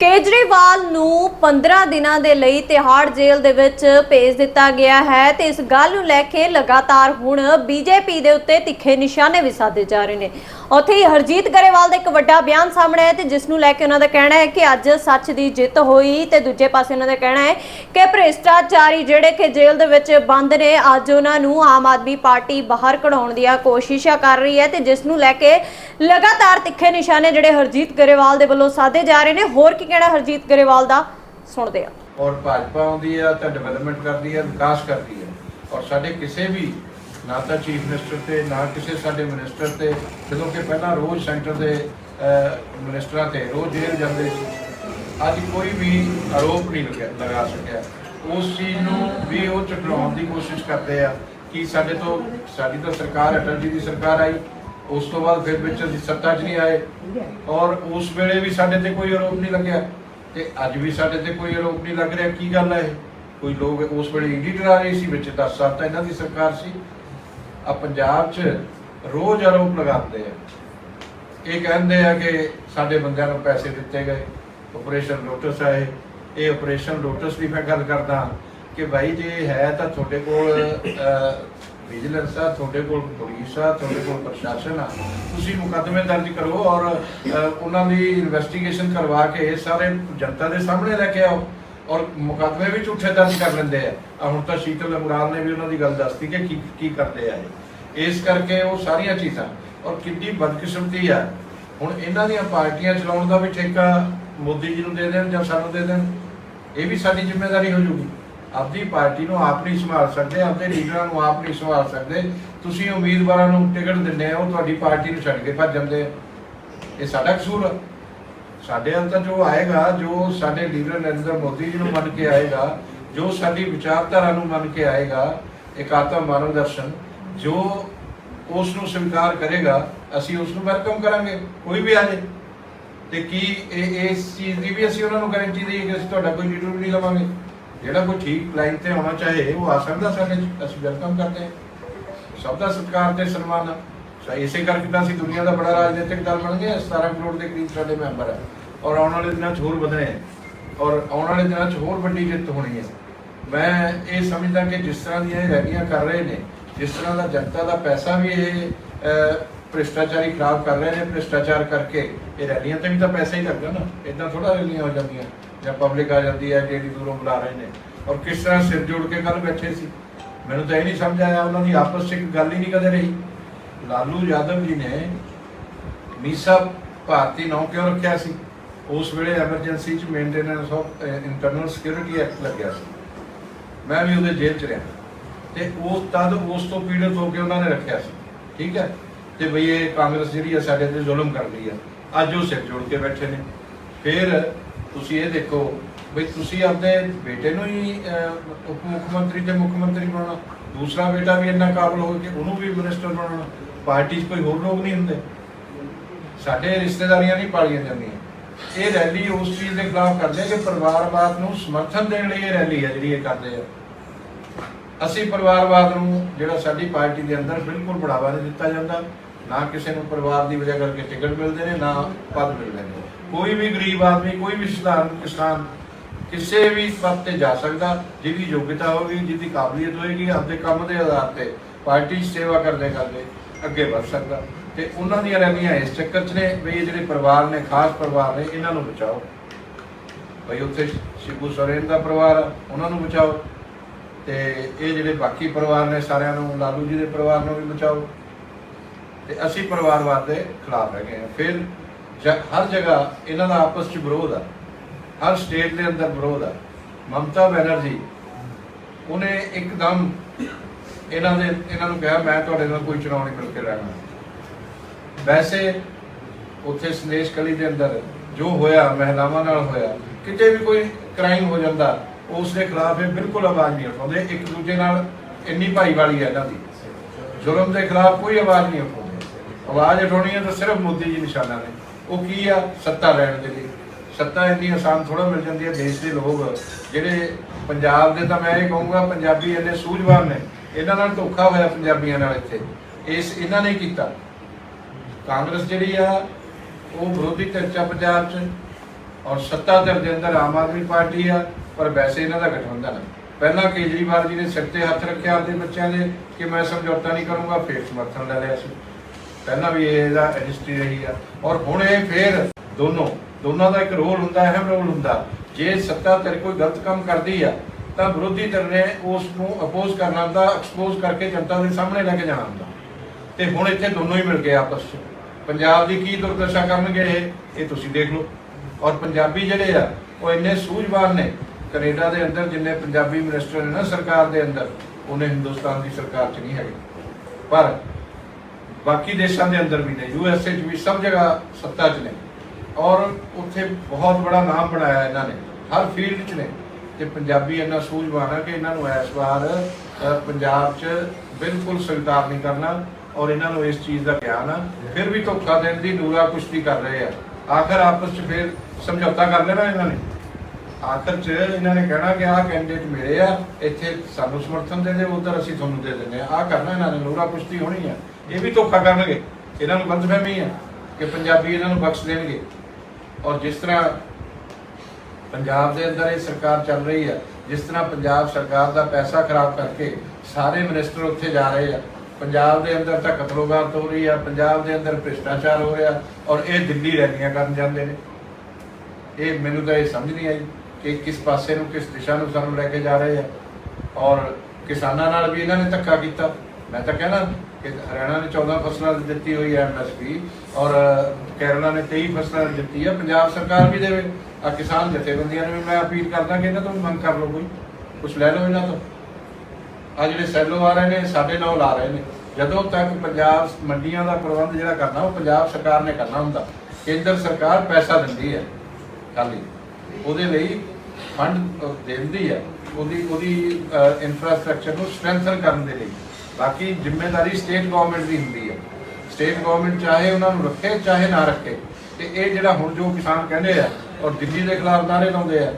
ਕੇਜਰੀਵਾਲ ਨੂੰ 15 ਦਿਨਾਂ ਦੇ ਲਈ ਤਿਹਾੜ ਜੇਲ੍ਹ ਦੇ ਵਿੱਚ ਭੇਜ ਦਿੱਤਾ ਗਿਆ ਹੈ ਤੇ ਇਸ ਗੱਲ ਨੂੰ ਲੈ ਕੇ ਲਗਾਤਾਰ ਹੁਣ ਬੀਜੇਪੀ ਦੇ ਉੱਤੇ ਤਿੱਖੇ ਨਿਸ਼ਾਨੇ ਵੀ ਸਾਧੇ ਜਾ ਰਹੇ ਨੇ। ਉੱਥੇ ਹੀ ਹਰਜੀਤ ਗਰੇਵਾਲ ਦਾ ਇੱਕ ਵੱਡਾ ਬਿਆਨ ਸਾਹਮਣੇ ਆਇਆ ਤੇ ਜਿਸ ਨੂੰ ਲੈ ਕੇ ਉਹਨਾਂ ਦਾ ਕਹਿਣਾ ਹੈ ਕਿ ਅੱਜ ਸੱਚ ਦੀ ਜਿੱਤ ਹੋਈ ਤੇ ਦੂਜੇ ਪਾਸੇ ਉਹਨਾਂ ਦਾ ਕਹਿਣਾ ਹੈ ਕਿ ਭ੍ਰਿਸ਼ਟਾਚਾਰੀ ਜਿਹੜੇ ਕਿ ਜੇਲ੍ਹ ਦੇ ਵਿੱਚ ਬੰਦ ਨੇ, ਅੱਜ ਉਹਨਾਂ ਨੂੰ ਆਮ ਆਦਮੀ ਪਾਰਟੀ ਬਾਹਰ ਕਢਾਉਣ ਦੀਆਂ ਕੋਸ਼ਿਸ਼ਾਂ ਕਰ ਰਹੀ ਹੈ ਤੇ ਜਿਸ ਨੂੰ ਲੈ ਕੇ ਲਗਾਤਾਰ ਤਿੱਖੇ ਨਿਸ਼ਾਨੇ ਜਿਹੜੇ ਹਰਜੀਤ ਗਰੇਵਾਲ ਦੇ ਵੱਲੋਂ ਸਾਧੇ ਜਾ ਰਹੇ ਨੇ। ਹੋਰ ਕੀ ਕਹਿਣਾ ਹਰਜੀਤ ਗਰੇਵਾਲ ਦਾ, ਸੁਣਦੇ ਆ ਔਰ ਭਾਜਪਾ ਆਉਂਦੀ ਹੈ, ਤਾਂ ਡਿਵੈਲਪਮੈਂਟ ਕਰਦੀ ਹੈ, ਵਿਕਾਸ ਕਰਦੀ ਹੈ। ਔਰ ਸਾਡੇ ਕਿਸੇ ਵੀ, ਨਾ ਤਾਂ ਚੀਫ ਮਿਨਿਸਟਰ ਤੇ, ਨਾ ਕਿਸੇ ਸਾਡੇ ਮਿਨਿਸਟਰ ਤੇ, ਜਦੋਂ ਕਿ ਪਹਿਲਾਂ ਰੋਜ਼ ਸੈਂਟਰ ਦੇ ਮਿਨਿਸਟਰਾਂ ਤੇ, ਰੋਜ਼ ਜੇਲ੍ਹ ਜਾਂਦੇ ਸੀ। ਅੱਜ ਕੋਈ ਵੀ ਆਰੋਪ ਨਹੀਂ ਲਗਾ ਲਗਾ ਸਕਿਆ। ਉਸ ਚੀਜ਼ ਨੂੰ ਵੀ ਉਹ ਚਟਲਾਉਣ ਦੀ ਕੋਸ਼ਿਸ਼ ਕਰਦੇ ਆ ਕਿ ਸਾਡੇ ਤੋਂ, ਸਾਡੀ ਤਾਂ ਸਰਕਾਰ, ਅਟਲ ਜੀ ਦੀ ਸਰਕਾਰ ਆਈ। ਉਸ ਤੋਂ ਬਾਅਦ ਫਿਰ ਵਿੱਚ ਅਸੀਂ ਸੱਤਾ 'ਚ ਨਹੀਂ ਆਏ। ਔਰ ਉਸ ਵੇਲੇ ਵੀ ਸਾਡੇ ਤੇ ਕੋਈ ਆਰੋਪ ਨਹੀਂ ਲੱਗਿਆ। ਤੇ ਅੱਜ ਵੀ ਸਾਡੇ ਤੇ ਕੋਈ ਆਰੋਪ ਨਹੀਂ ਲੱਗ ਰਿਹਾ। ਕੀ ਗੱਲ ਹੈ ਇਹ? ਕੋਈ ਲੋਕ ਉਸ ਵੇਲੇ ਈਡੀ ਡਰਾ ਰਹੇ ਸੀ, ਵਿੱਚ 10 ਸਾਲ ਤਾਂ ਇਹਨਾਂ ਦੀ ਸਰਕਾਰ ਸੀ। ਆ ਪੰਜਾਬ 'ਚ ਰੋਜ਼ ਆਰੋਪ ਲਗਾਉਂਦੇ ਆ। ਇਹ ਕਹਿੰਦੇ ਆ ਕਿ ਸਾਡੇ ਬੰਦਿਆਂ ਨੂੰ ਪੈਸੇ ਦਿੱਤੇ ਗਏ। ਆਪਰੇਸ਼ਨ ਲੋਟਸ ਆਏ ਇਹ। ਇਹ ਆਪਰੇਸ਼ਨ ਲੋਟਸ ਦੀ ਮੈਂ ਗੱਲ ਕਰਦਾ ਕਿ ਭਾਈ ਜੇ ਹੈ ਤਾਂ ਤੁਹਾਡੇ ਕੋਲ ਵਿਜੀਲੈਂਸ ਆ, ਤੁਹਾਡੇ ਕੋਲ ਪੁਲਿਸ ਆ, ਤੁਹਾਡੇ ਕੋਲ ਪ੍ਰਸ਼ਾਸਨ ਆ, ਤੁਸੀਂ ਮੁਕੱਦਮੇ ਦਰਜ ਕਰੋ ਔਰ ਉਹਨਾਂ ਦੀ ਇਨਵੈਸਟੀਗੇਸ਼ਨ ਕਰਵਾ ਕੇ ਇਹ ਸਾਰੇ ਜਨਤਾ ਦੇ ਸਾਹਮਣੇ ਲੈ ਕੇ ਆਓ ਔਰ ਮੁਕੱਦਮੇ ਵੀ ਝੂਠੇ ਦਰਜ ਕਰ ਲੈਂਦੇ ਆ। ਆ ਹੁਣ ਤਾਂ ਸ਼ੀਤਲ ਅਮਰਾਲ ਨੇ ਵੀ ਉਹਨਾਂ ਦੀ ਗੱਲ ਦੱਸਤੀ ਕਿ ਕੀ ਕੀ ਕਰਦੇ ਆ ਇਹ। ਇਸ ਕਰਕੇ ਉਹ ਸਾਰੀਆਂ ਚੀਜ਼ਾਂ, ਔਰ ਕਿੰਨੀ ਬਦਕਿਸਮਤੀ ਆ। ਹੁਣ ਇਹਨਾਂ ਦੀਆਂ ਪਾਰਟੀਆਂ ਚਲਾਉਣ ਦਾ ਵੀ ਠੇਕਾ ਮੋਦੀ ਜੀ ਨੂੰ ਦੇ ਦੇਣ ਜਾਂ ਸਾਨੂੰ ਦੇ ਦੇਣ, ਇਹ ਵੀ ਸਾਡੀ ਜ਼ਿੰਮੇਵਾਰੀ ਹੋ ਜੂਗੀ। ਆਪਦੀ ਪਾਰਟੀ ਨੂੰ ਆਪ ਨਹੀਂ ਸੰਭਾਲ ਸਕਦੇ, ਆਪਦੇ ਲੀਡਰਾਂ ਨੂੰ ਆਪ ਨਹੀਂ ਸੰਭਾਲ ਸਕਦੇ। ਤੁਸੀਂ ਉਮੀਦਵਾਰਾਂ ਨੂੰ ਟਿਕਟ ਦਿੰਦੇ ਹੋ, ਤੁਹਾਡੀ ਪਾਰਟੀ ਨੂੰ ਛੱਡ ਕੇ ਭੱਜ ਜਾਂਦੇ ਇਹ ਸਾਡਾ ਕਸੂਰ ਆ। ਸਾਡੇ ਅੰਦਰ ਜੋ ਆਏਗਾ, ਜੋ ਸਾਡੇ ਲੀਡਰ ਨਰਿੰਦਰ ਮੋਦੀ ਜੀ ਨੂੰ ਮੰਨ ਕੇ ਆਏਗਾ, ਜੋ ਸਾਡੀ ਵਿਚਾਰਧਾਰਾ ਨੂੰ ਮੰਨ ਕੇ ਆਏਗਾ, ਇਕਾਤਾ ਆਤਮ ਮਾਨਵ ਦਰਸ਼ਨ, ਜੋ ਉਸ ਨੂੰ ਸਵੀਕਾਰ ਕਰੇਗਾ, ਅਸੀਂ ਉਸ ਨੂੰ ਵੈਲਕਮ ਕਰਾਂਗੇ, ਕੋਈ ਵੀ ਆ ਜਾਏ ਤੇ ਕੀ ਇਹ ਇਸ ਚੀਜ਼ ਦੀ ਵੀ ਅਸੀਂ ਉਹਨਾਂ ਨੂੰ ਗਾਰੰਟੀ ਦੇਈਏ ਕਿ ਅਸੀਂ ਤੁਹਾਡਾ ਕੋਈ ਲੀਡਰ ਵੀ ਨਹੀਂ ਲਵਾਂਗੇ? ਜਿਹੜਾ ਕੋਈ ਠੀਕ ਲਾਈਨ ਤੇ ਆਉਣਾ ਚਾਹੇ ਉਹ ਆ ਸਕਦਾ ਸਾਡੇ 'ਚ, ਅਸੀਂ ਵੈਲਕਮ ਕਰਦੇ ਹਾਂ। ਸਭ ਦਾ ਸਤਿਕਾਰ ਤੇ ਸਨਮਾਨ। ਆ ਸੋ ਇਸੇ ਕਰਕੇ ਤਾਂ ਅਸੀਂ ਦੁਨੀਆ ਦਾ ਬੜਾ ਰਾਜਨੀਤਿਕ ਦਲ ਬਣ ਗਏ ਹਾਂ। 17 ਕਰੋੜ ਦੇ ਕਰੀਬ ਸਾਡੇ ਮੈਂਬਰ ਹੈ। ਔਰ ਆਉਣ ਵਾਲੇ ਦਿਨਾਂ 'ਚ ਹੋਰ ਵਧਣੇ ਹੈ। ਔਰ ਆਉਣ ਵਾਲੇ ਦਿਨਾਂ 'ਚ ਹੋਰ ਵੱਡੀ ਜਿੱਤ ਹੋਣੀ ਹੈ। ਮੈਂ ਇਹ ਸਮਝਦਾ ਕਿ ਜਿਸ ਤਰ੍ਹਾਂ ਦੀਆਂ ਇਹ ਰੈਲੀਆਂ ਕਰ ਰਹੇ ਨੇ ਜਿਸ ਤਰ੍ਹਾਂ ਦਾ ਜਨਤਾ ਦਾ ਪੈਸਾ ਵੀ ਇਹ ਭ੍ਰਿਸ਼ਟਾਚਾਰੀ ਖਰਾਬ ਕਰ ਰਹੇ ਨੇ, ਭ੍ਰਿਸ਼ਟਾਚਾਰ ਕਰਕੇ। ਇਹ ਰੈਲੀਆਂ ਤੇ ਵੀ ਤਾਂ ਪੈਸਾ ਹੀ ਲੱਗਦਾ ਨਾ। ਇਦਾਂ ਥੋੜਾ ਰੈਲੀਆਂ ਹੋ ਜਾਂਦੀਆਂ, ਜਾਂ ਪਬਲਿਕ ਆ ਜਾਂਦੀ ਹੈ, ਜਿਹੜੀ ਦੂਰੋਂ ਬੁਲਾ ਰਹੇ ਨੇ। ਔਰ ਕਿਸ ਤਰ੍ਹਾਂ ਸਿਰ ਜੋੜ ਕੇ ਕੱਲ ਬੈਠੇ ਸੀ? ਮੈਨੂੰ ਤਾਂ ਇਹ ਨਹੀਂ ਸਮਝ ਆਇਆ, ਉਹਨਾਂ ਦੀ ਆਪਸ ਵਿੱਚ ਇੱਕ ਗੱਲ ਹੀ ਨਹੀਂ ਕਦੇ ਰਹੀ। ਲਾਲੂ ਯਾਦਵ ਜੀ ਨੇ ਮੀਸਾ ਭਾਰਤੀ ਨੌ ਕਿਉਂ ਰੱਖਿਆ ਸੀ? ਉਸ ਵੇਲੇ ਐਮਰਜੈਂਸੀ ਚ maintenance of internal security act ਲੱਗਿਆ ਸੀ। ਮੈਂ ਵੀ ਉਹਦੇ ਜੇਲ੍ਹ ਚ ਰਿਹਾ। ਤੇ ਉਹ ਤਦ ਉਸ ਤੋਂ ਪੀੜਤ ਹੋ ਕੇ ਉਹਨਾਂ ਨੇ ਰੱਖਿਆ ਸੀ। ਠੀਕ ਹੈ? ਤੇ ਬਈ ਇਹ ਕਾਂਗਰਸ ਜਿਹੜੀ ਆ ਸਾਡੇ ਤੇ ਜ਼ੁਲਮ ਕਰਦੀ ਆ। ਅੱਜ ਉਹ ਸਿਰ ਜੋੜ ਕੇ ਬੈਠੇ ਨੇ। ਫਿਰ ਤੁਸੀਂ ਇਹ ਦੇਖੋ ਬਈ ਤੁਸੀਂ ਆਪਣੇ ਬੇਟੇ ਨੂੰ ਹੀ ਉਪ ਮੁੱਖ ਮੰਤਰੀ ਤੇ ਮੁੱਖ ਮੰਤਰੀ ਬਣਾਉਣਾ। ਦੂਸਰਾ ਬੇਟਾ ਵੀ ਇੰਨਾ ਕਾਬਲ ਹੋ ਕਿ ਉਹਨੂੰ ਵੀ ਮਿਨਿਸਟਰ ਬਣਾਉਣਾ। ਪਾਰਟੀ 'ਚ ਕੋਈ ਹੋਰ ਲੋਕ ਨਹੀਂ ਹੁੰਦੇ। ਸਾਡੇ ਰਿਸ਼ਤੇਦਾਰੀਆਂ ਨਹੀਂ ਪਾਲੀਆਂ ਜਾਂਦੀਆਂ। ਇਹ ਰੈਲੀ ਉਸ ਚੀਜ਼ ਦੇ ਖਿਲਾਫ ਕਰਦੇ ਆ ਕਿ ਪਰਿਵਾਰਵਾਦ ਨੂੰ ਸਮਰਥਨ ਦੇਣ ਲਈ ਇਹ ਰੈਲੀ ਹੈ ਜਿਹੜੀ ਇਹ ਕਰਦੇ ਆ। ਅਸੀਂ ਪਰਿਵਾਰਵਾਦ ਨੂੰ ਜਿਹੜਾ ਸਾਡੀ ਪਾਰਟੀ ਦੇ ਅੰਦਰ ਬਿਲਕੁਲ ਬੜਾਵਾ ਨਹੀਂ ਦਿੱਤਾ ਜਾਂਦਾ। ਨਾ ਕਿਸੇ ਨੂੰ ਪਰਿਵਾਰ ਦੀ ਵਜ੍ਹਾ ਕਰਕੇ ਟਿਕਟ ਮਿਲਦੇ ਨੇ ਨਾ ਪਦ ਮਿਲਦੇ ਨੇ। ਕੋਈ ਵੀ ਗਰੀਬ ਆਦਮੀ ਕੋਈ ਵੀ ਸਧਾਰਨ ਕਿਸਾਨ ਕਿਸੇ ਵੀ ਪਦ ਤੇ ਜਾ ਸਕਦਾ ਜਿਹਦੀ ਯੋਗਤਾ ਹੋਵੇਗੀ ਜਿਹਦੀ ਕਾਬਲੀਅਤ ਹੋਏਗੀ ਆਪਦੇ ਕੰਮ ਦੇ ਆਧਾਰ ਤੇ ਪਾਰਟੀ 'ਚ ਸੇਵਾ ਕਰਦੇ ਕਰਦੇ ਅੱਗੇ ਵਧ ਸਕਦਾ। ਤੇ ਉਹਨਾਂ ਦੀਆਂ ਰੈਲੀਆਂ ਇਸ ਚੱਕਰ 'ਚ ਨੇ ਵੀ ਇਹ ਜਿਹੜੇ ਪਰਿਵਾਰ ਨੇ ਖਾਸ ਪਰਿਵਾਰ ਨੇ ਇਹਨਾਂ ਨੂੰ ਬਚਾਓ। ਭਈ ਉੱਥੇ ਸ਼ਿਬੂ ਸੋਰੇਨ ਦਾ ਪਰਿਵਾਰ ਆ, ਉਹਨਾਂ ਨੂੰ ਬਚਾਓ। ਤੇ ਇਹ ਜਿਹੜੇ ਬਾਕੀ ਪਰਿਵਾਰ ਨੇ ਸਾਰਿਆਂ ਨੂੰ ਲਾਲੂ ਜੀ ਦੇ ਪਰਿਵਾਰ ਨੂੰ ਵੀ ਬਚਾਓ। ਤੇ ਅਸੀਂ ਪਰਿਵਾਰਵਾਦ ਦੇ ਖਿਲਾਫ ਹੈਗੇ ਆ ਫਿਰ ਜ- ਹਰ ਜਗ੍ਹਾ ਇਹਨਾਂ ਦਾ ਆਪਸ 'ਚ ਵਿਰੋਧ ਆ। ਹਰ ਸਟੇਟ ਦੇ ਅੰਦਰ ਵਿਰੋਧ ਆ। ਮਮਤਾ ਬੈਨਰਜੀ, ਉਹਨੇ ਇੱਕਦਮ ਇਹਨਾਂ ਦੇ, ਇਹਨਾਂ ਨੂੰ ਕਿਹਾ, ਮੈਂ ਤੁਹਾਡੇ ਨਾਲ ਕੋਈ ਚੁਣਾਵ ਨਹੀਂ ਮਿਲ ਕੇ ਰਹਿਣਾ। ਵੈਸੇ ਉੱਥੇ ਸੰਦੇਸ਼ ਕਲੀ ਦੇ ਅੰਦਰ ਜੋ ਹੋਇਆ, ਮਹਿਲਾਵਾਂ ਨਾਲ ਹੋਇਆ, ਕਿਤੇ ਵੀ ਕੋਈ ਕ੍ਰਾਈਮ ਹੋ ਜਾਂਦਾ, ਉਸ ਦੇ ਖਿਲਾਫ ਇਹ ਬਿਲਕੁਲ ਆਵਾਜ਼ ਨਹੀਂ ਉਠਾਉਂਦੇ। ਇੱਕ ਦੂਜੇ ਨਾਲ ਇੰਨੀ ਭਾਈਵਾਲੀ ਹੈ ਇਹਨਾਂ ਦੀ। ਜ਼ੁਲਮ ਦੇ ਖਿਲਾਫ ਕੋਈ ਆਵਾਜ਼ ਨਹੀਂ ਉਠਾਉਂਦੇ। ਆਵਾਜ਼ ਉਠਾਉਣੀ ਹੈ ਤਾਂ ਸਿਰਫ ਮੋਦੀ ਜੀ ਨਿਸ਼ਾਨਾ ਨੇ। ਉਹ ਕੀ ਆ? ਸੱਤਾ ਲੈਣ ਦੇ ਲਈ। ਸੱਤਾ ਇੰਨੀ ਆਸਾਨ ਥੋੜਾ ਮਿਲ ਜਾਂਦੀ ਹੈ ਦੇਸ਼ ਦੇ ਲੋਕ। ਜਿਹੜੇ ਪੰਜਾਬ ਦੇ ਤਾਂ ਮੈਂ ਇਹ ਕਹੂੰਗਾ, ਪੰਜਾਬੀ ਇੰਨੇ ਸੂਝਵਾਨ ਨੇ। ਇਹਨਾਂ ਨਾਲ ਧੋਖਾ ਹੋਇਆ ਪੰਜਾਬੀਆਂ ਨਾਲ ਇੱਥੇ। ਇਸ ਇਹਨਾਂ ਨੇ ਕੀਤਾ। ਕਾਂਗਰਸ ਜਿਹੜੀ ਆ, ਉਹ ਵਿਰੋਧੀ ਚਰਚਾ ਪੰਜਾਬ 'ਚ ਔਰ ਸੱਤਾ ਧਿਰ ਦੇ ਅੰਦਰ ਆਮ ਆਦਮੀ ਪਾਰਟੀ ਆ, ਪਰ ਵੈਸੇ ਇਹਨਾਂ ਦਾ ਗਠਬੰਧਨ ਪਹਿਲਾਂ ਕੇਜਰੀਵਾਲ ਜੀ ਨੇ ਸਿਰ ਤੇ ਹੱਥ ਰੱਖਿਆ ਆਪਣੇ ਬੱਚਿਆਂ ਦੇ ਕਿ ਮੈਂ ਸਮਝੌਤਾ ਨਹੀਂ ਕਰੂੰਗਾ, ਫੇਰ ਸਮਰਥਨ ਲੈ ਲਿਆ ਸੀ। ਪਹਿਲਾਂ ਵੀ ਇਹਦਾ ਰਜਿਸਟਰੀ ਰਹੀ ਆ, ਔਰ ਹੁਣ ਇਹ ਫੇਰ ਦੋਨੋਂ, ਦੋਨਾਂ ਦਾ ਇੱਕ ਰੋਲ ਹੁੰਦਾ ਹੈ ਅਹਿਮ ਰੋਲ ਹੁੰਦਾ। ਜੇ ਸੱਤਾ ਧਿਰ ਕੋਈ ਗਲਤ ਕੰਮ ਕਰਦੀ ਆ, ਤਾਂ ਵਿਰੋਧੀ ਧਿਰ ਨੇ ਉਸ ਨੂੰ ਅਪੋਜ਼ ਕਰਨਾ ਹੁੰਦਾ ਐਕਸਪੋਜ਼ ਕਰਕੇ ਜਨਤਾ ਦੇ ਸਾਹਮਣੇ ਲੈ ਕੇ ਜਾਣਾ ਹੁੰਦਾ। ਤੇ ਹੁਣ ਇੱਥੇ ਦੋਨੋਂ ਹੀ ਮਿਲ ਗਏ ਆਪਸ 'ਚ। ਪੰਜਾਬ ਦੀ ਕੀ ਦੁਰਦਸ਼ਾ ਕਰਨਗੇ ਇਹ ਇਹ ਤੁਸੀਂ ਦੇਖ ਲਓ। ਔਰ ਪੰਜਾਬੀ ਜਿਹੜੇ ਆ, ਉਹ ਇੰਨੇ ਸੂਝਵਾਨ ਨੇ, ਕੈਨੇਡਾ ਦੇ ਅੰਦਰ ਜਿੰਨੇ ਪੰਜਾਬੀ ਮਿਨਿਸਟਰ ਨੇ ਨਾ ਸਰਕਾਰ ਦੇ ਅੰਦਰ, ਉਹਨੇ ਹਿੰਦੁਸਤਾਨ ਦੀ ਸਰਕਾਰ 'ਚ ਨਹੀਂ ਹੈਗੇ। ਪਰ ਬਾਕੀ ਦੇਸ਼ਾਂ ਦੇ ਅੰਦਰ ਵੀ ਨੇ ਯੂ ਐੱਸ ਏ 'ਚ ਵੀ ਸਭ ਜਗ੍ਹਾ ਸੱਤਾ 'ਚ ਨੇ। ਔਰ ਉੱਥੇ ਬਹੁਤ ਬੜਾ ਨਾਮ ਬਣਾਇਆ ਇਹਨਾਂ ਨੇ, ਹਰ ਫੀਲਡ 'ਚ ਨੇ। ਤੇ ਪੰਜਾਬੀ ਇੰਨਾ ਸੂਝਵਾਨ ਹੈ ਕਿ ਇਹਨਾਂ ਨੂੰ ਇਸ ਵਾਰ ਪੰਜਾਬ 'ਚ ਬਿਲਕੁਲ ਸਵੀਕਾਰ ਨਹੀਂ ਕਰਨਾ ਔਰ ਇਹਨਾਂ ਨੂੰ ਇਸ ਚੀਜ਼ ਦਾ ਗਿਆਨ ਆ। ਫਿਰ ਵੀ ਧੋਖਾ ਦੇਣ ਦੀ ਨੂਰਾ ਕੁਸ਼ਤੀ ਕਰ ਰਹੇ ਆ। ਆਖਰ ਆਪਸ 'ਚ ਫਿਰ ਸਮਝੌਤਾ ਕਰ ਲੈਣਾ ਇਹਨਾਂ ਨੇ। ਆਖਰ 'ਚ ਇਹਨਾਂ ਨੇ ਕਹਿਣਾ ਕਿ ਆਹ ਕੈਂਡੀਡੇਟ ਮਿਲੇ ਆ, ਇੱਥੇ ਸਾਨੂੰ ਸਮਰਥਨ ਦੇ ਦੇ ਉਧਰ ਅਸੀਂ ਤੁਹਾਨੂੰ ਦੇ ਦਿੰਦੇ ਆ ਆਹ ਕਰਨਾ ਇਹਨਾਂ ਨੇ ਨੂਰਾ ਪੁਸ਼ਤੀ ਹੋਣੀ ਆ। ਇਹ ਵੀ ਧੋਖਾ ਕਰਨਗੇ। ਇਹਨਾਂ ਨੂੰ ਗਲਤਫਹਿਮੀ ਆ ਕਿ ਪੰਜਾਬੀ ਇਹਨਾਂ ਨੂੰ ਬਖਸ਼ ਦੇਣਗੇ। ਔਰ ਜਿਸ ਤਰ੍ਹਾਂ ਪੰਜਾਬ ਦੇ ਅੰਦਰ ਇਹ ਸਰਕਾਰ ਚੱਲ ਰਹੀ ਹੈ ਜਿਸ ਤਰ੍ਹਾਂ ਪੰਜਾਬ ਸਰਕਾਰ ਦਾ ਪੈਸਾ ਖਰਾਬ ਕਰਕੇ ਸਾਰੇ ਮਿਨਿਸਟਰ ਉੱਥੇ ਜਾ ਰਹੇ ਆ, ਪੰਜਾਬ ਦੇ ਅੰਦਰ ਤਾਂ ਕਤਲੋਗਾਰਤ ਹੋ ਰਹੀ ਆ, ਪੰਜਾਬ ਦੇ ਅੰਦਰ ਭ੍ਰਿਸ਼ਟਾਚਾਰ ਹੋ ਰਿਹਾ, ਔਰ ਇਹ ਦਿੱਲੀ ਰੈਲੀਆਂ ਕਰਨ ਜਾਂਦੇ ਨੇ। ਇਹ ਮੈਨੂੰ ਤਾਂ ਇਹ ਸਮਝ ਨਹੀਂ ਆਈ। ਕਿ ਕਿਸ ਪਾਸੇ ਨੂੰ ਕਿਸ ਦਿਸ਼ਾ ਨੂੰ ਸਾਨੂੰ ਲੈ ਕੇ ਜਾ ਰਹੇ ਆ। ਔਰ ਕਿਸਾਨਾਂ ਨਾਲ ਵੀ ਇਹਨਾਂ ਨੇ ਧੱਕਾ ਕੀਤਾ। ਮੈਂ ਤਾਂ ਕਹਿਣਾ ਕਿ ਹਰਿਆਣਾ ਨੇ 14 ਫਸਲਾਂ ਦੀ ਦਿੱਤੀ ਹੋਈ ਹੈ ਐਮਐਸਪੀ ਔਰ ਕੇਰਲਾ ਨੇ 23 ਫਸਲਾਂ ਦਿੱਤੀ ਹੈ ਪੰਜਾਬ ਸਰਕਾਰ ਵੀ ਦੇਵੇ, ਆ ਕਿਸਾਨ ਜਥੇਬੰਦੀਆਂ ਨੂੰ ਵੀ ਮੈਂ ਅਪੀਲ ਕਰਦਾ ਕਿ ਇਹਨਾਂ ਤੋਂ ਵੀ ਮੰਗ ਕਰ ਲਓ ਕੋਈ। ਕੁਝ ਲੈ ਲਓ ਇਹਨਾਂ ਤੋਂ। ਆ ਜਿਹੜੇ ਸੈਲੋ ਆ ਰਹੇ ਨੇ, ਸਾਡੇ ਨਾਲ ਲਾ ਰਹੇ ਨੇ। ਜਦੋਂ ਤੱਕ ਪੰਜਾਬ ਮੰਡੀਆਂ ਦਾ ਪ੍ਰਬੰਧ ਜਿਹੜਾ ਕਰਨਾ, ਉਹ ਪੰਜਾਬ ਸਰਕਾਰ ਨੇ ਕਰਨਾ ਹੁੰਦਾ। ਕੇਂਦਰ ਸਰਕਾਰ ਪੈਸਾ ਦਿੰਦੀ ਹੈ। ਖਾਲੀ। ਉਹਦੇ ਲਈ ਫੰਡ ਦਿੰਦੀ ਹੈ ਉਹਦੀ ਉਹਦੀ ਇਨਫਰਾਸਟ੍ਰਕਚਰ ਨੂੰ ਸਟਰੈਂਥਨ ਕਰਨ ਦੇ ਲਈ। ਬਾਕੀ ਜ਼ਿੰਮੇਵਾਰੀ ਸਟੇਟ ਗਵਰਨਮੈਂਟ ਦੀ ਹੁੰਦੀ ਹੈ ਸਟੇਟ ਗਵਰਨਮੈਂਟ ਚਾਹੇ ਉਹਨਾਂ ਨੂੰ ਰੱਖੇ, ਚਾਹੇ ਨਾ ਰੱਖੇ। ਤੇ ਇਹ ਜਿਹੜਾ ਹੁਣ ਜੋ ਕਿਸਾਨ ਕਹਿੰਦੇ ਆ, ਔਰ ਦਿੱਲੀ ਦੇ ਖਿਲਾਫ ਨਾਰੇ ਲਾਉਂਦੇ ਆ,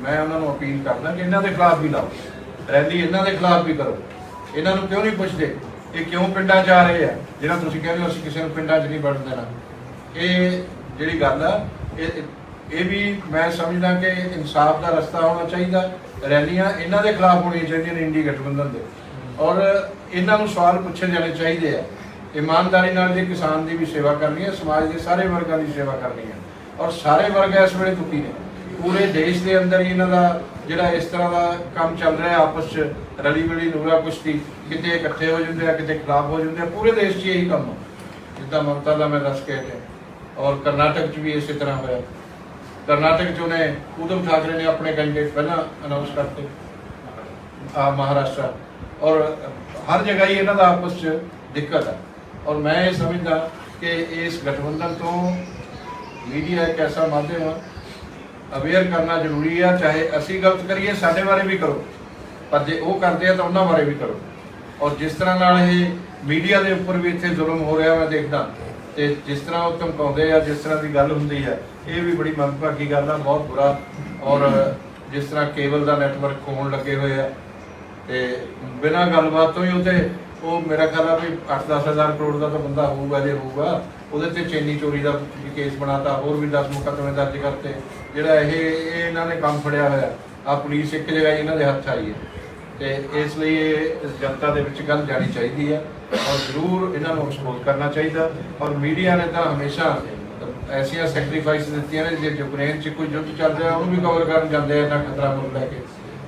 ਮੈਂ ਉਹਨਾਂ ਨੂੰ ਅਪੀਲ ਕਰਦਾ ਕਿ ਇਹਨਾਂ ਦੇ ਖਿਲਾਫ ਵੀ ਲਾਓ। ਰੈਲੀ ਇਹਨਾਂ ਦੇ ਖਿਲਾਫ ਵੀ ਕਰੋ। ਇਹਨਾਂ ਨੂੰ ਕਿਉਂ ਨਹੀਂ ਪੁੱਛਦੇ ਇਹ ਕਿਉਂ ਪਿੰਡਾਂ 'ਚ ਆ ਰਹੇ ਆ? ਜਿਹੜਾ ਤੁਸੀਂ ਕਹਿੰਦੇ ਹੋ ਅਸੀਂ ਕਿਸੇ ਨੂੰ ਪਿੰਡਾਂ 'ਚ ਨਹੀਂ ਵੜਨ ਦੇਣਾ। ਇਹ ਜਿਹੜੀ ਗੱਲ ਆ, ਇਹ ਇਹ ਵੀ ਮੈਂ ਸਮਝਦਾ ਕਿ ਇਨਸਾਫ ਦਾ ਰਸਤਾ ਹੋਣਾ ਚਾਹੀਦਾ। ਰੈਲੀਆਂ ਇਹਨਾਂ ਦੇ ਖਿਲਾਫ ਹੋਣੀਆਂ ਚਾਹੀਦੀਆਂ ਨੇ ਇੰਡੀ ਗਠਬੰਧਨ ਦੇ। ਔਰ ਇਹਨਾਂ ਨੂੰ ਸਵਾਲ ਪੁੱਛੇ ਜਾਣੇ ਚਾਹੀਦੇ ਆ। ਇਮਾਨਦਾਰੀ ਨਾਲ ਜੇ ਕਿਸਾਨ ਦੀ ਵੀ ਸੇਵਾ ਕਰਨੀ ਹੈ, ਸਮਾਜ ਦੇ ਸਾਰੇ ਵਰਗਾਂ ਦੀ ਸੇਵਾ ਕਰਨੀ ਹੈ। ਔਰ ਸਾਰੇ ਵਰਗ ਇਸ ਵੇਲੇ ਦੁਖੀ ਨੇ। ਪੂਰੇ ਦੇਸ਼ ਦੇ ਅੰਦਰ ਹੀ ਇਹਨਾਂ ਦਾ ਜਿਹੜਾ ਇਸ ਤਰ੍ਹਾਂ ਦਾ ਕੰਮ ਚੱਲ ਰਿਹਾ ਆਪਸ 'ਚ ਰਲੀ ਮਿਲੀ ਨੂਰਾ ਕੁਸ਼ਤੀ, ਕਿਤੇ ਇਕੱਠੇ ਹੋ ਜਾਂਦੇ ਆ, ਕਿਤੇ ਖਿਲਾਫ ਹੋ ਜਾਂਦੇ ਆ, ਪੂਰੇ ਦੇਸ਼ 'ਚ ਇਹੀ ਕੰਮ ਆ। ਜਿੱਦਾਂ ਮਮਤਾ ਦਾ ਮੈਂ ਦੱਸ ਕੇ ਹਟਿਆ। ਔਰ ਕਰਨਾਟਕ 'ਚ ਵੀ ਇਸੇ ਤਰ੍ਹਾਂ ਹੋਇਆ। ਕਰਨਾਟਕ 'ਚ ਉਹਨੇ ਉਦਮ ਠਾਕਰੇ ਨੇ ਆਪਣੇ ਕੈਂਡੀਡੇਟ ਪਹਿਲਾਂ ਅਨਾਉਂਸ ਕਰਤੇ। ਆ ਮਹਾਰਾਸ਼ਟਰ ਔਰ ਹਰ ਜਗ੍ਹਾ ਹੀ ਇਹਨਾਂ ਦਾ ਆਪਸ 'ਚ ਦਿੱਕਤ ਹੈ ਔਰ ਮੈਂ ਇਹ ਸਮਝਦਾ ਕਿ ਇਸ ਗਠਬੰਧਨ ਤੋਂ ਮੀਡੀਆ ਇੱਕ ਐਸਾ ਮਾਧਿਅਮ ਆ ਅਵੇਅਰ ਕਰਨਾ ਜ਼ਰੂਰੀ ਆ, ਚਾਹੇ ਅਸੀਂ ਗਲਤ ਕਰੀਏ, ਸਾਡੇ ਬਾਰੇ ਵੀ ਕਰੋ। ਪਰ ਜੇ ਉਹ ਕਰਦੇ ਆ ਤਾਂ ਉਹਨਾਂ ਬਾਰੇ ਵੀ ਕਰੋ। ਔਰ ਜਿਸ ਤਰ੍ਹਾਂ ਨਾਲ ਇਹ ਮੀਡੀਆ ਦੇ ਉੱਪਰ ਵੀ ਇੱਥੇ ਜ਼ੁਲਮ ਹੋ ਰਿਹਾ ਮੈਂ ਦੇਖਦਾ। ਤੇ ਜਿਸ ਤਰ੍ਹਾਂ ਉਹ ਧਮਕਾਉਂਦੇ ਆ, ਜਿਸ ਤਰ੍ਹਾਂ ਦੀ ਗੱਲ ਹੁੰਦੀ ਹੈ ਇਹ ਵੀ ਬੜੀ ਮੰਦਭਾਗੀ ਗੱਲ ਆ, ਬਹੁਤ ਬੁਰਾ। ਔਰ ਜਿਸ ਤਰ੍ਹਾਂ ਕੇਬਲ ਦਾ ਨੈਟਵਰਕ ਹੋਣ ਲੱਗੇ ਹੋਏ ਆ, ਤੇ ਬਿਨਾਂ ਗੱਲਬਾਤ ਤੋਂ ਹੀ ਉਹਤੇ ਉਹ ਮੇਰਾ ਖਿਆਲ ਆ ਵੀ 8-10 ਹਜ਼ਾਰ ਕਰੋੜ ਦਾ ਤਾਂ ਬੰਦਾ ਹੋਊਗਾ ਜੇ ਹੋਊਗਾ। ਉਹਦੇ ਤੇ ਚੇਨੀ ਚੋਰੀ ਦਾ ਵੀ ਕੇਸ ਬਣਾਤਾ, ਹੋਰ ਵੀ 10 ਮੁਕੱਦਮੇ ਦਰਜ ਕਰਤੇ। ਜਿਹੜਾ ਇਹ ਇਹ ਇਹਨਾਂ ਨੇ ਕੰਮ ਫੜਿਆ ਹੋਇਆ ਆ ਪੁਲਿਸ ਇੱਕ ਜਗ੍ਹਾ ਹੀ ਇਹਨਾਂ ਦੇ ਹੱਥ ਆਈ ਹੈ। ਤੇ ਇਸ ਲਈ ਇਹ ਜਨਤਾ ਦੇ ਵਿੱਚ ਗੱਲ ਜਾਣੀ ਚਾਹੀਦੀ ਹੈ ਔਰ ਜ਼ਰੂਰ ਇਹਨਾਂ ਨੂੰ ਐਕਸਪੋਜ਼ ਕਰਨਾ ਚਾਹੀਦਾ। ਔਰ ਮੀਡੀਆ ਨੇ ਤਾਂ ਹਮੇਸ਼ਾ ਐਸੀਆਂ ਸੈਕਰੀਫਾਈਸ ਦਿੱਤੀਆਂ ਨੇ ਜੇ ਯੂਕਰੇਨ 'ਚ ਕੋਈ ਯੁੱਧ ਚੱਲ ਰਿਹਾ ਉਹਨੂੰ ਵੀ ਕਵਰ ਕਰਨ ਜਾਂਦੇ ਆ ਇਹਨਾਂ ਖਤਰਾ ਮੁੱਲ ਲੈ ਕੇ।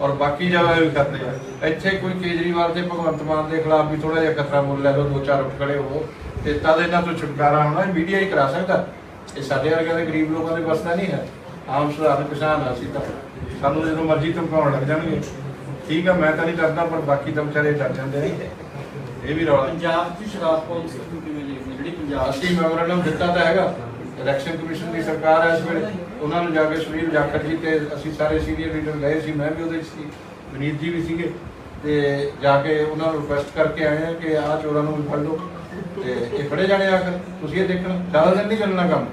ਔਰ ਬਾਕੀ ਜਗ੍ਹਾ ਵੀ ਕਰਦੇ ਆ। ਇੱਥੇ ਕੋਈ ਕੇਜਰੀਵਾਲ ਤੇ ਭਗਵੰਤ ਮਾਨ ਦੇ ਖਿਲਾਫ ਵੀ ਥੋੜਾ ਜਿਹਾ ਖਤਰਾ ਮੁੱਲ ਲੈ ਲਓ ਦੋ ਚਾਰ ਉੱਠ ਖੜੇ ਹੋ ਤੇ ਤਦ ਇਹਨਾਂ ਤੋਂ ਛੁਟਕਾਰਾ ਹੋਣਾ ਮੀਡੀਆ ਹੀ ਕਰਾ ਸਕਦਾ। ਇਹ ਸਾਡੇ ਵਰਗੇ ਦੇ ਗਰੀਬ ਲੋਕਾਂ ਦੇ ਬਸ ਦਾ ਨਹੀਂ ਹੈ। ਆਮ ਸਧਾਰਨ ਕਿਸਾਨ ਅਸੀਂ ਤਾਂ। ਸਾਨੂੰ ਜਦੋਂ ਮਰਜ਼ੀ ਧਮਕਾਉਣ ਲੱਗ ਜਾਣਗੇ। ਠੀਕ ਆ ਮੈਂ ਤਾਂ ਨਹੀਂ ਡਰਦਾ ਪਰ ਬਾਕੀ ਤਾਂ ਵਿਚਾਰੇ ਡਰ ਜਾਂਦੇ ਨੇ। ਇਹ ਵੀ ਰੌਲਾ। ਪੰਜਾਬ 'ਚ ਸ਼ਰਾਬ ਪਾਲਿਸੀ ਨੂੰ ਕਿਵੇਂ ਹੋ? ਜਿਹੜੀ ਪੰਜਾਬ ਅਸੀਂ ਮੈਮੋਰੰਡਮ ਦਿੱਤਾ ਤਾਂ ਹੈਗਾ। ਇਲੈਕਸ਼ਨ ਕਮਿਸ਼ਨ ਦੀ ਸਰਕਾਰ ਹੈ ਇਸ ਵੇਲੇ। ਉਹਨਾਂ ਨੂੰ ਜਾ ਕੇ ਸੁਨੀਲ ਜਾਖੜ ਜੀ ਤੇ ਅਸੀਂ ਸਾਰੇ ਸੀਨੀਅਰ ਲੀਡਰ ਗਏ ਸੀ, ਮੈਂ ਵੀ ਉਹਦੇ 'ਚ ਸੀ ਵਿਨੀਤ ਜੀ ਵੀ ਸੀਗੇ। ਤੇ ਜਾ ਕੇ ਉਹਨਾਂ ਨੂੰ ਰਿਕੁਐਸਟ ਕਰਕੇ ਆਏ ਆ ਕਿ ਆਹ ਚੋਰਾਂ ਨੂੰ ਵੀ ਫੜ ਲਓ। ਤੇ ਇਹ ਫੜੇ ਜਾਣੇ ਆਖਰ ਤੁਸੀਂ ਇਹ ਦੇਖਣਾ ਜ਼ਿਆਦਾ ਦਿਨ ਨਹੀਂ ਚੱਲਣਾ ਕੰਮ।